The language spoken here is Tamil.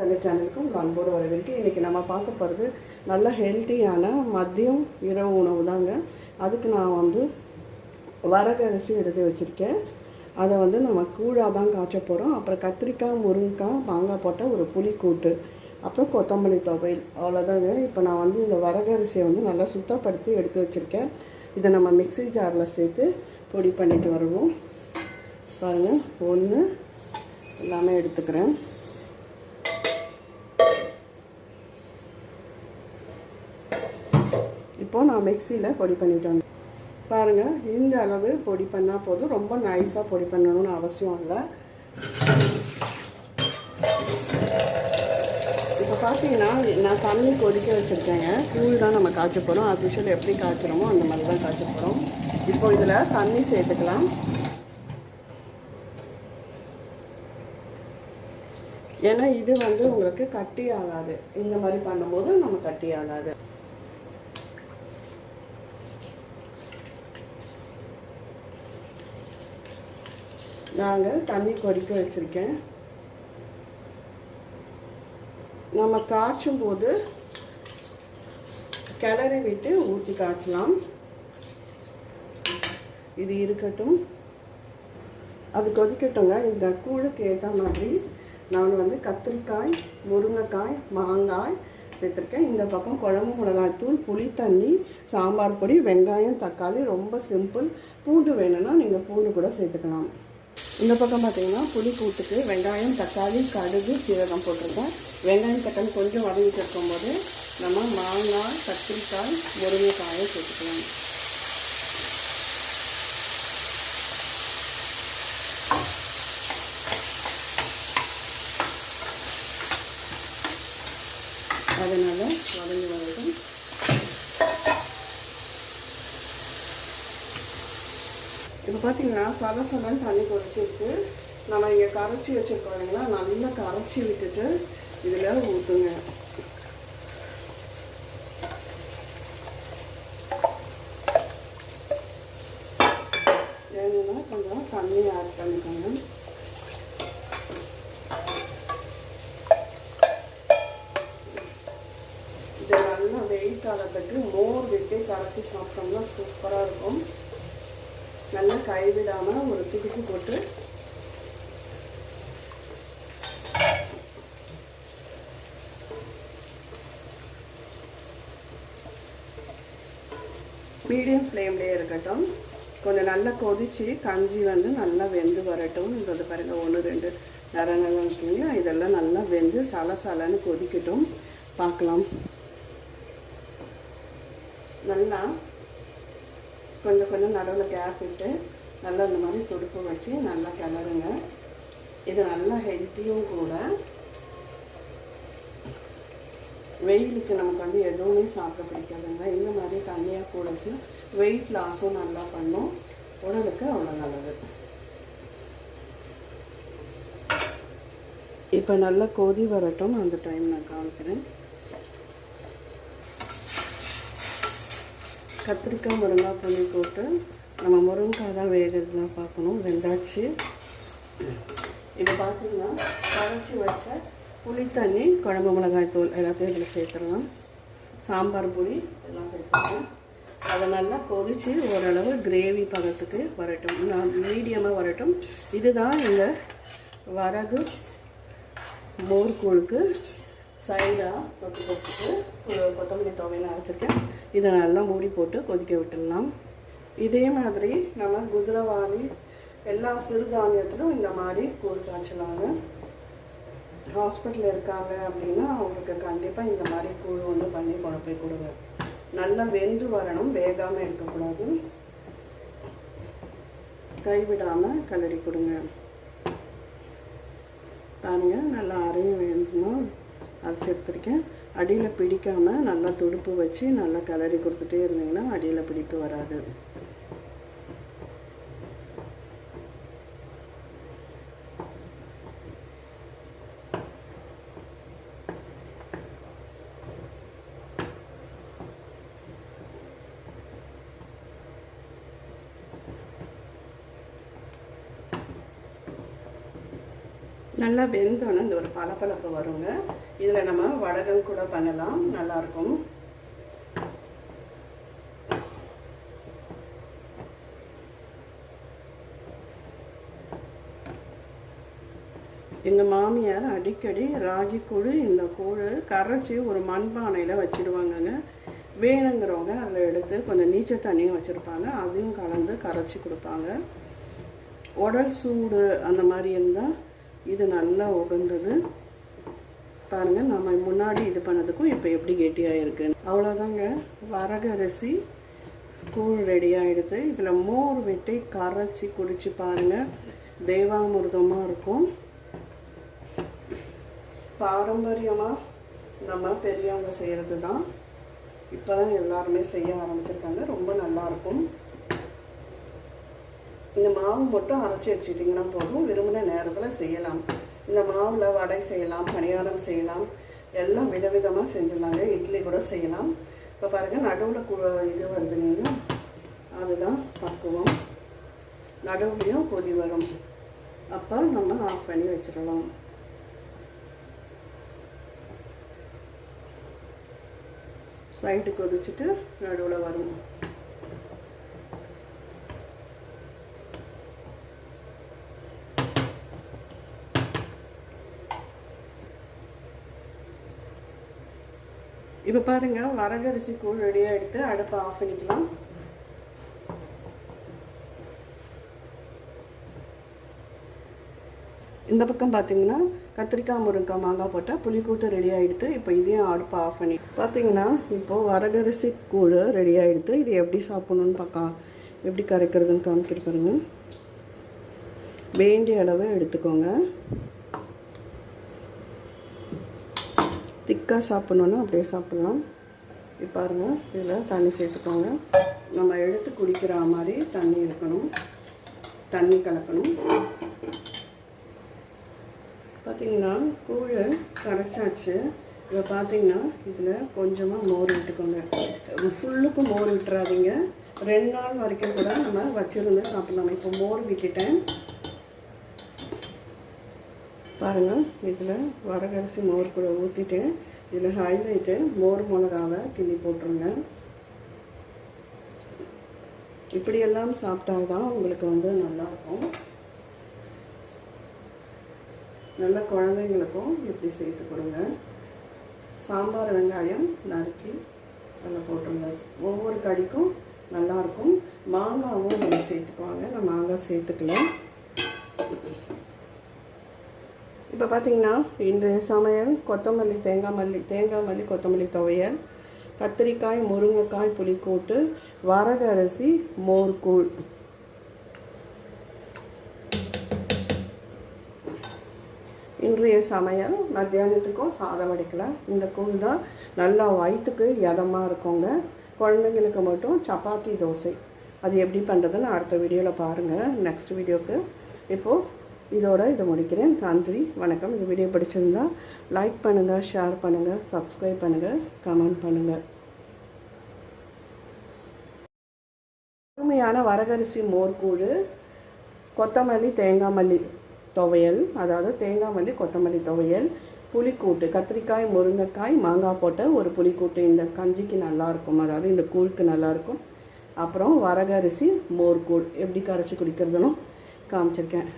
தலை சேனலுக்கும் உங்கள் அன்போடு வரவேற்கு இன்றைக்கி நம்ம பார்க்க போகிறது நல்ல ஹெல்த்தியான மதியம் இரவு உணவு தாங்க. அதுக்கு நான் வந்து வரகரிசி எடுத்து வச்சுருக்கேன். அதை வந்து நம்ம கூழாக தான் காய்ச்ச போகிறோம் அப்புறம் கத்திரிக்காய் முருங்கைக்காய் மாங்காய் போட்ட ஒரு புளிக்கூட்டு அப்புறம் கொத்தமல்லி துவையல். அவ்வளோதாங்க இப்போ நான் வந்து இந்த வரகரிசியை வந்து நல்லா சுத்தப்படுத்தி எடுத்து வச்சுருக்கேன். இதை நம்ம மிக்ஸி ஜாரில் சேர்த்து பொடி பண்ணிட்டு வருவோம். பாருங்கள் ஒன்று எல்லாமே எடுத்துக்கிறேன். இப்போது நான் மிக்சியில் பொடி பண்ணிட்டேன். பாருங்கள் இந்த அளவு பொடி பண்ணால் போதும். ரொம்ப நைஸாக பொடி பண்ணணும்னு அவசியம் இல்லை. இப்போ பார்த்தீங்கன்னா நான் தண்ணி கொதிக்க வச்சுருக்கேங்க. கூழ் தான் நம்ம காய்ச்ச போகிறோம் அது விஷயம் எப்படி காய்ச்சுறோமோ அந்த மாதிரி தான் காய்ச்ச போகிறோம் இப்போ இதில் தண்ணி சேர்த்துக்கலாம். ஏன்னா இது வந்து உங்களுக்கு கட்டி ஆகாது. இந்த மாதிரி பண்ணும்போது நம்ம கட்டி ஆகாது. நாங்கள் தண்ணி கொதிக்க வச்சுருக்கேன். நம்ம காய்ச்சும் போது கிளறி விட்டு ஊற்றி காய்ச்சலாம். இது இருக்கட்டும். அது கொதிக்கட்டுங்க இந்த கூழுக்கு ஏற்ற மாதிரி நான் வந்து கத்திரிக்காய் முருங்கைக்காய் மாங்காய் சேர்த்துருக்கேன். இந்த பக்கம் குழம்பு மிளகாய் தூள் புளி தண்ணி சாம்பார் பொடி வெங்காயம் தக்காளி ரொம்ப சிம்பிள். பூண்டு வேணும்னா நீங்கள் பூண்டு கூட சேர்த்துக்கலாம். இந்த பக்கம் பார்த்திங்கன்னா புளி கூட்டுக்கு வெங்காயம் தக்காளி கடுகு சீரகம் போட்டிருக்கேன் வெங்காயம் தக்காளி கொஞ்சம் வதங்கிட்டு இருக்கும்போது நம்ம மாங்காய் கத்திரிக்காய் முருங்கைக்காயை சேர்த்துக்கலாம். பார்த்தீங்கன்னா சத சலன்னு தண்ணி கொதிச்சிருச்சு. நம்ம இங்கே கரைச்சி வச்சுருக்கோம் இல்லைங்களா? நல்லா கரைச்சி விட்டுட்டு இதில் ஊற்றுங்க வேணும்னா கொஞ்சம் தண்ணி ஆட் பண்ணிக்கோங்க. இதை நல்லா வெயில் காலத்துக்கு மோர் விட்டு கரைச்சி சாப்பிட்டோம்னா சூப்பராக இருக்கும். நல்லா கைவிடாமல் ஒரு துடுப்பு போட்டு மீடியம் ஃப்ளேம்லேயே இருக்கட்டும். கொஞ்சம் நல்லா கொதிச்சு கஞ்சி வந்து நல்லா வெந்து வரட்டும் இது பாருங்க. ஒன்று ரெண்டு நிறங்கள்லாம் இருக்குங்களா? இதெல்லாம் நல்லா வெந்து சலசலன்னு கொதிக்கட்டும். பார்க்கலாம். நல்லா கொஞ்சம் கொஞ்சம் நடுவில் கேப் விட்டு நல்லா இந்த மாதிரி துடுப்பு வச்சு நல்லா கிளறுங்க. இது நல்லா ஹெல்த்தியும் கூட. வெயிலுக்கு நமக்கு வந்து எதுவுமே சாப்பிட பிடிக்காதுங்க. இந்த மாதிரி தண்ணியாக கூடச்சு வெயிட் லாஸும் நல்லா பண்ணும். உடலுக்கு அவ்வளோ நல்லது. இப்போ நல்லா கொதி வரட்டும். அந்த டைம் நான் காமிக்கிறேன். கத்திரிக்காய் முருங்காய் புளி போட்டு நம்ம முருங்காய் தான் வேகிறதுலாம் பார்க்கணும். வெந்தாச்சு. இதை பார்த்தீங்கன்னா கரைச்சி வச்ச புளி தண்ணி குழம்பு மிளகாய் தூள் எல்லாத்தையும் இதில் சேர்த்துடலாம். சாம்பார் புளி எல்லாம் சேர்த்துக்கலாம் அதை நல்லா கொதித்து ஓரளவு கிரேவி பதத்துக்கு வரட்டும். நான் மீடியமாக வரட்டும். இதுதான் இந்த வரகு மோர்கூழுக்கு சைடாக தொட்டு போட்டுட்டு கொத்தமல்லி துவையெல்லாம் அரைச்சிருக்கேன். இதை நல்லா மூடி போட்டு கொதிக்க விட்டுடலாம். இதே மாதிரி நம்ம குதிரவாளி எல்லா சிறுதானியத்திலும் இந்த மாதிரி கூழ் காய்ச்சலாங்க. ஹாஸ்பிட்டலில் இருக்காங்க அப்படின்னா அவங்களுக்கு கண்டிப்பாக இந்த மாதிரி கூழ் ஒன்று பண்ணி குழப்பி கொடுங்க. நல்லா வெந்து வரணும் வேகாமல் இருக்கக்கூடாது. கைவிடாமல் கலரி கொடுங்க. பாருங்கள் நல்லா அரையும் வேணுமா அரைச்சி எடுத்துருக்கேன் அடியில் பிடிக்காமல் நல்லா துடுப்பு வச்சு நல்லா கிளறி கொடுத்துட்டே இருந்தீங்கன்னா அடியில் பிடிப்பு வராது. நல்லா வெந்தோன்னே இந்த ஒரு பளபளப்பு வருங்க. இதில் நம்ம வடகம் கூட பண்ணலாம். நல்லாயிருக்கும் எங்கள் மாமியார் அடிக்கடி ராகி கூழ் இந்த கூழ் கரைச்சி ஒரு மண்பானையில் வச்சுடுவாங்கங்க. வேணுங்கிறவங்க அதில் எடுத்து கொஞ்சம் நீச்சல் தண்ணியும் வச்சுருப்பாங்க. அதையும் கலந்து கரைச்சி கொடுப்பாங்க. உடல் சூடு அந்த மாதிரி இருந்தால் இது நல்லா உகந்தது. பாருங்கள் நம்ம முன்னாடி இது பண்ணதுக்கும் இப்போ எப்படி கெட்டியாக இருக்குது அவ்வளோதாங்க வரகரிசி கூழ் ரெடி ஆகிடுது இதில் மோர் வெட்டி கரைச்சி குடித்து பாருங்கள் தேவாமிர்தமாக இருக்கும். பாரம்பரியமாக நம்ம பெரியவங்க செய்கிறது தான் இப்போ தான் எல்லாருமே செய்ய ஆரம்பிச்சிருக்காங்க. ரொம்ப நல்லாயிருக்கும் இந்த மாவு மட்டும் அரைச்சி வச்சுட்டிங்கன்னா போதும். விரும்பின நேரத்தில் செய்யலாம். இந்த மாவில் வடை செய்யலாம் பணியாரம் செய்யலாம். எல்லாம் விதவிதமாக செஞ்சிடலாங்க. இட்லி கூட செய்யலாம். இப்போ பாருங்கள் நடுவில் கு இது வருதுங்கன்னா அதுதான் பக்குவம். நடுவுலையும் கொதி வரும். அப்போ நம்ம ஆஃப் பண்ணி வச்சிடலாம். சைடு கொதிச்சுட்டு நடுவில் வரும். இப்போ பாருங்கள் வரகரிசி கூழ் ரெடியாக எடுத்து அடுப்பை ஆஃப் பண்ணிக்கலாம். இந்த பக்கம் பார்த்தீங்கன்னா கத்திரிக்காய் முருங்காய் மாங்காய் போட்டால் புளிக்கூட்டு ரெடி ஆகிடுது இப்போ இதையும் அடுப்பை ஆஃப் பண்ணி பார்த்தீங்கன்னா இப்போது வரகரிசி கூழ் ரெடி ஆகிடுது இது எப்படி சாப்பிட்ணுன்னு பார்க்கலாம். எப்படி கரைக்கிறதுன்னு காமிக்கிற பாருங்க. வேண்டிய அளவு எடுத்துக்கோங்க. திக்காக சாப்பிட்ணுன்னா அப்படியே சாப்பிட்லாம். இப்போ பாருங்கள் இதில் தண்ணி சேர்த்துக்கோங்க. நம்ம எடுத்து குடிக்கிற மாதிரி தண்ணி இருக்கணும். தண்ணி கலக்கணும். பார்த்தீங்கன்னா கூழை கரைச்சாச்சு. இதை பார்த்தீங்கன்னா இதில் கொஞ்சமாக மோர் விட்டுக்கோங்க. ஃபுல்லுக்கும் மோர் விட்டுறாதீங்க. ரெண்டு நாள் வரைக்கும் கூட நம்ம வச்சுருந்து சாப்பிட்லாம். இப்போ மோர் விட்டுட்டேன். பாருங்கள் இதில் வரகரிசி மோர் கூட ஊற்றிட்டு இதில் ஹைலைட்டு மோர் மிளகாவை கிள்ளி போட்டுருங்க. இப்படியெல்லாம் சாப்பிட்டா தான் உங்களுக்கு வந்து நல்லாயிருக்கும். நல்ல குழந்தைங்களுக்கும் இப்படி சேர்த்து கொடுங்க. சாம்பார் வெங்காயம் நறுக்கி நல்லா போட்டுருங்க. ஒவ்வொரு கடிக்கும் நல்லாயிருக்கும். மாங்காவும் நீங்கள் சேர்த்துக்குவாங்க நான் மாங்காய் சேர்த்துக்கலாம் இப்போ பார்த்தீங்கன்னா இன்றைய சமையல் கொத்தமல்லி தேங்காய் மல்லி தேங்காய் மல்லி கொத்தமல்லி துவையல் கத்திரிக்காய் முருங்கைக்காய் புளிக்கூட்டு வரகரிசி மோர்கூழ் இன்றைய சமையல் மத்தியானத்துக்கும் சாதம் வடிக்கல. இந்த கூழ் தான் நல்லா வயிற்றுக்கு இதமாக இருக்குங்க. குழந்தைங்களுக்கு மட்டும் சப்பாத்தி தோசை. அது எப்படி பண்ணுறதுன்னு அடுத்த வீடியோவில் பாருங்கள் நெக்ஸ்ட் வீடியோவுக்கு இப்போது இதோட இதை முடிக்கிறேன். நன்றி. வணக்கம். இந்த வீடியோ பிடிச்சிருந்தா லைக் பண்ணுங்கள் ஷேர் பண்ணுங்கள் சப்ஸ்கிரைப் பண்ணுங்கள் கமெண்ட் பண்ணுங்கள் அருமையான வரகரிசி மோர்கூழ் கொத்தமல்லி தேங்காய் மல்லி துவையல் அதாவது தேங்காய் மல்லி கொத்தமல்லி துவையல் புளிக்கூட்டு கத்திரிக்காய் முருங்கைக்காய் மாங்காய் போட்ட ஒரு புளிக்கூட்டு இந்த கஞ்சிக்கு நல்லாயிருக்கும் அதாவது இந்த கூழுக்கு நல்லாயிருக்கும் அப்புறம் வரகரிசி மோர்கூழ். எப்படி கரைச்சி குடிக்கிறதுனும் காமிச்சிருக்கேன்.